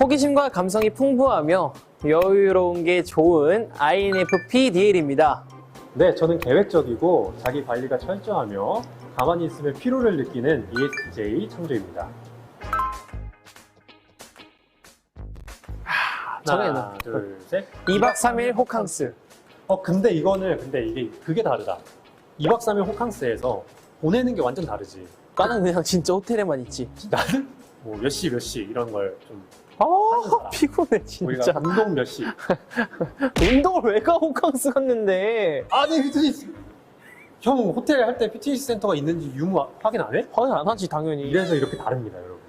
호기심과 감성이 풍부하며 여유로운 게 좋은 INFP DL입니다. 네, 저는 계획적이고 자기 관리가 철저하며 가만히 있으면 피로를 느끼는 ESTJ 창조입니다. 하나, 둘, 셋. 2박 3일 호캉스. 어, 근데 이거는 근데 이게 그게 다르다. 2박 3일 호캉스에서 보내는 게 완전 다르지. 나는 그냥 진짜 호텔에만 있지. 나는 뭐 몇 시 몇 시 이런 걸 좀 아 피곤해 우리가 진짜. 운동 몇 시. 운동을 왜 가 호캉스 갔는데? 아니 피트니스. 형 호텔 할 때 피트니스 센터가 있는지 유무 확인 안 해? 확인 안 하지 당연히. 이래서 이렇게 다릅니다, 여러분.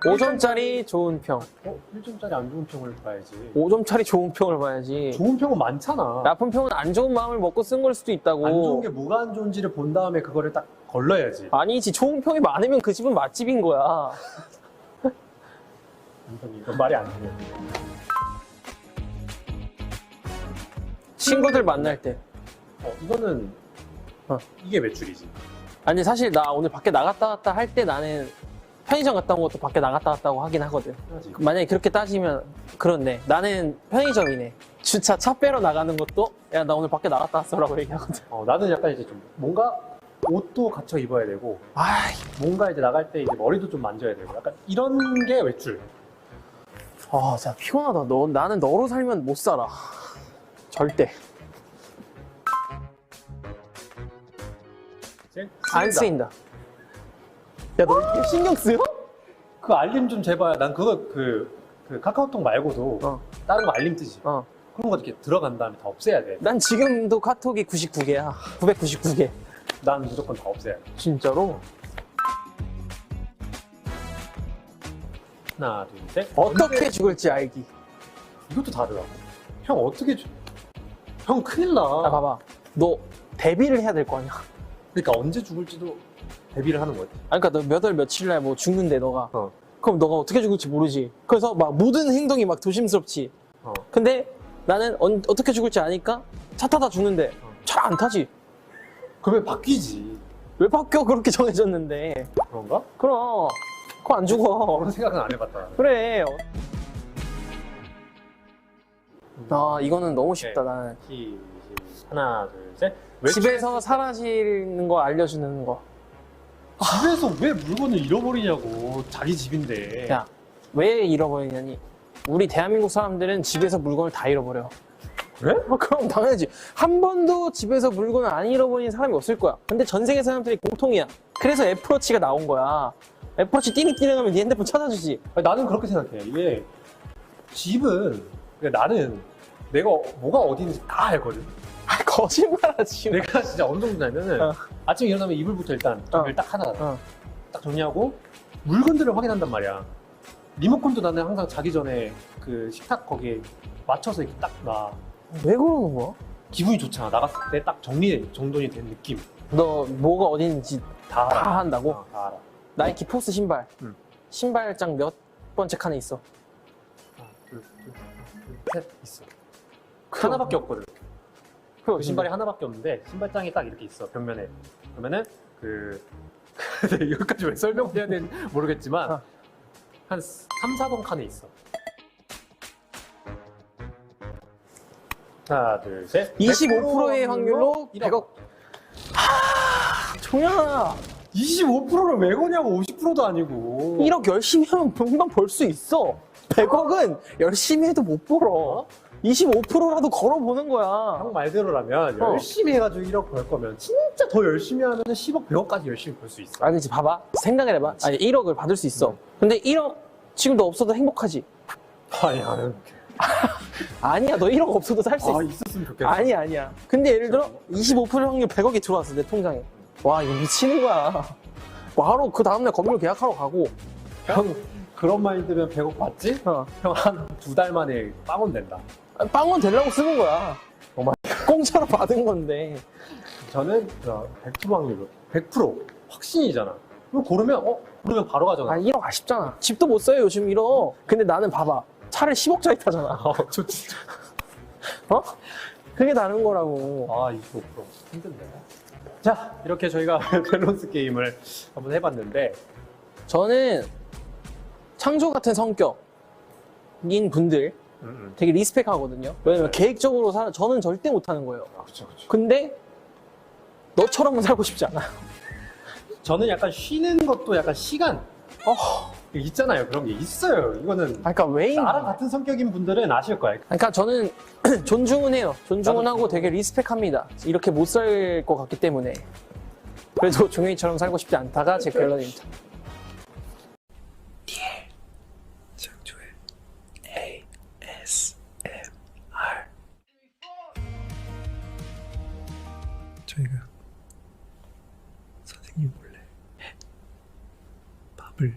5점짜리 좋은 평. 어, 1점짜리 안 좋은 평을 봐야지. 5점짜리 좋은 평을 봐야지. 좋은 평은 많잖아. 나쁜 평은 안 좋은 마음을 먹고 쓴 걸 수도 있다고. 안 좋은 게 뭐가 안 좋은지를 본 다음에 그거를 딱 걸러야지. 아니지 좋은 평이 많으면 그 집은 맛집인 거야. 이건 말이 안 돼. 친구들 만날 때. 어, 이거는 어. 이게 매출이지. 아니 사실 나 오늘 밖에 나갔다 왔다 할 때 나는 편의점 갔다 온 것도 밖에 나갔다 왔다고 하긴 하거든. 하지. 만약에 그렇게 따지면 그렇네. 나는 편의점이네. 주차 차 빼러 나가는 것도 야 나 오늘 밖에 나갔다 왔어라고 얘기하거든. 어, 나는 약간 이제 좀 뭔가 옷도 갖춰 입어야 되고 아이, 뭔가 이제 나갈 때 이제 머리도 좀 만져야 되고 약간 이런 게 외출. 아, 진짜 피곤하다. 너 나는 너로 살면 못 살아. 절대 이제 안 쓰인다. 야 너 이게 신경 쓰여? 그 알림 좀 제발. 난 그거 그, 그 카카오톡 말고도 어, 다른 거 알림 뜨지. 어. 그런 거 이렇게 들어간 다음에 다 없애야 돼. 난 지금도 카톡이 99개야. 999개. 난 무조건 다 없애야 돼. 진짜로? 하나, 둘, 셋. 어떻게 죽을지 알기. 이것도 다르다. 형 어떻게 주... 형 큰일 나. 아, 봐봐. 너 데뷔를 해야 될 거 아니야. 그러니까 언제 죽을지도 대비를 하는 거지. 아니, 그러니까 너 몇 월 며칠 날 뭐 죽는데 너가. 어. 그럼 너가 어떻게 죽을지 모르지. 그래서 막 모든 행동이 막 조심스럽지. 어. 근데 나는 언- 어떻게 죽을지 아니까 차 타다 죽는데 어. 잘안 타지. 그러면 바뀌지. 왜 바뀌어 그렇게 정해졌는데. 그런가? 그럼 그거 안 죽어. 그런 생각은 안 해봤다. 그래. 아 이거는 너무 쉽다. 나는 시, 시, 하나, 둘, 셋. 집에서 사라지는 거 알려주는 거. 집에서 왜 물건을 잃어버리냐고. 자기 집인데. 야, 왜 잃어버리냐니? 우리 대한민국 사람들은 집에서 물건을 다 잃어버려. 그래? 아, 그럼 당연하지. 한 번도 집에서 물건을 안 잃어버린 사람이 없을 거야. 근데 전 세계 사람들이 공통이야. 그래서 애플워치가 나온 거야. 애플워치 띠링띠링 하면 네 핸드폰 찾아주지. 아니, 나는 그렇게 생각해. 이게 집은 그러니까 나는 내가 뭐가 어디인지 다 알거든. 아, 거짓말하지. 마. 내가 진짜 어느 정도냐면은 어. 아침에 일어나면 이불부터 일단 어. 정리를 딱 하나 어. 딱 정리하고 물건들을 확인한단 말이야. 리모컨도 나는 항상 자기 전에 그 식탁 거기에 맞춰서 이렇게 딱 놔. 왜 그러는 거야? 기분이 좋잖아. 나갔을 때 딱 정리 정돈이 된 느낌. 너 뭐가 어디 있는지 다 알아. 다 한다고? 어, 다 알아. 나이키 포스 신발. 응. 신발장 몇 번째 칸에 있어? 하나, 둘, 둘, 둘, 셋 있어. 하나밖에 없거든. 그그 신발이 하나밖에 없는데 신발장이 딱 이렇게 있어 벽면에. 그러면은 그 근데 이것까지 왜 설명해야 되는지 모르겠지만 어. 한 3, 4번 칸에 있어. 하나, 둘, 셋. 25%의 확률로 1억. 100억. 하, 종현아. 25%를 왜 거냐고 50%도 아니고. 1억 열심히 하면 금방 벌 수 있어. 100억은 열심히 해도 못 벌어. 25%라도 걸어보는 거야. 형 말대로라면 어. 열심히 해가지고 1억 벌 거면 진짜 더 열심히 하면 10억, 100억까지 열심히 벌 수 있어. 아니지, 봐봐. 생각을 해봐. 아니, 1억을 받을 수 있어. 근데 1억 지금도 없어도 행복하지. 아니야. 아니야, 너 1억 없어도 살 수 있어. 아, 있었으면 좋겠어. 아니야, 아니야. 근데 예를 들어 25% 확률 100억이 들어왔어, 내 통장에. 와, 이거 미치는 거야. 바로 그 다음날 건물 계약하러 가고. 형, 그런 마인드면 100억 받지? 어. 형 한 두 달 만에 빵원 된다. 빵원 되려고 쓰는 거야. 어머. 공짜로 받은 건데. 저는 어, 100% 확률로 100% 확신이잖아. 그럼 고르면 어 고르면 바로 가잖아. 아, 1억 아쉽잖아. 집도 못 써요, 요즘 1억. 근데 나는 봐봐. 차를 10억짜리 타잖아. 어, 좋지. 어? 그게 다른 거라고. 아, 25% 힘든데. 자, 이렇게 저희가 밸런스 게임을 한번 해봤는데 저는 창조 같은 성격인 분들 음, 음. 되게 리스펙하거든요. 왜냐면 계획적으로 살아, 저는 절대 못하는 거예요. 아, 그쵸, 그쵸. 근데 너처럼은 살고 싶지 않아요. 저는 약간 쉬는 것도 약간 시간 어, 있잖아요. 그런 게 있어요. 이거는 그러니까 왜 있나? 나랑 같은 성격인 분들은 아실 거예요. 그러니까 저는 존중은 해요. 존중은 하고 되게 리스펙합니다. 이렇게 못 살 것 같기 때문에. 그래도 종현이처럼 살고 싶지 않다가 제 결론입니다. 창조의 ASMR 저희가 선생님 몰래 밥을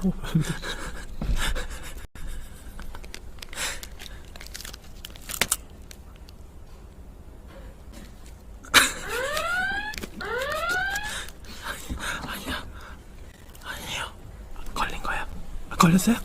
돼 아니야. 아니에요. 걸린 거야. 아, 걸렸어요?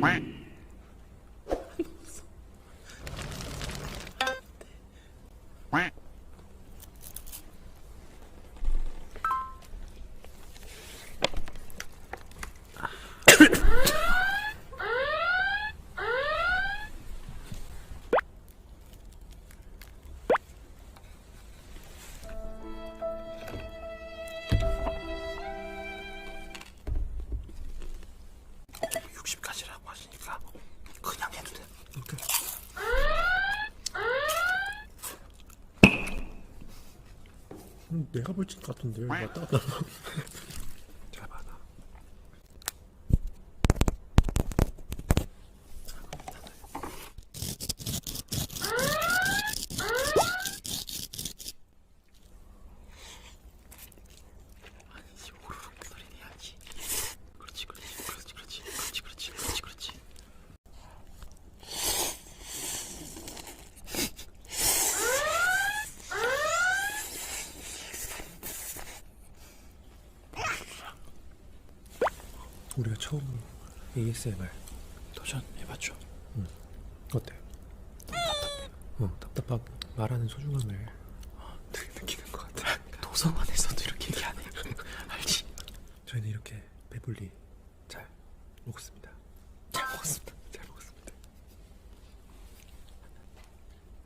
Quack. 내가 볼것 같은데 왔다 갔다. 잘 받아. 우리가 처음으로 ASMR 도전해봤죠. 어때요? 어, 답답하고 말하는 소중함을 되게 느끼는 것 같아. 도서관에서도 이렇게 얘기 안 해. 알지? 저희는 이렇게 배불리 잘 먹었습니다. 잘 먹었습니다.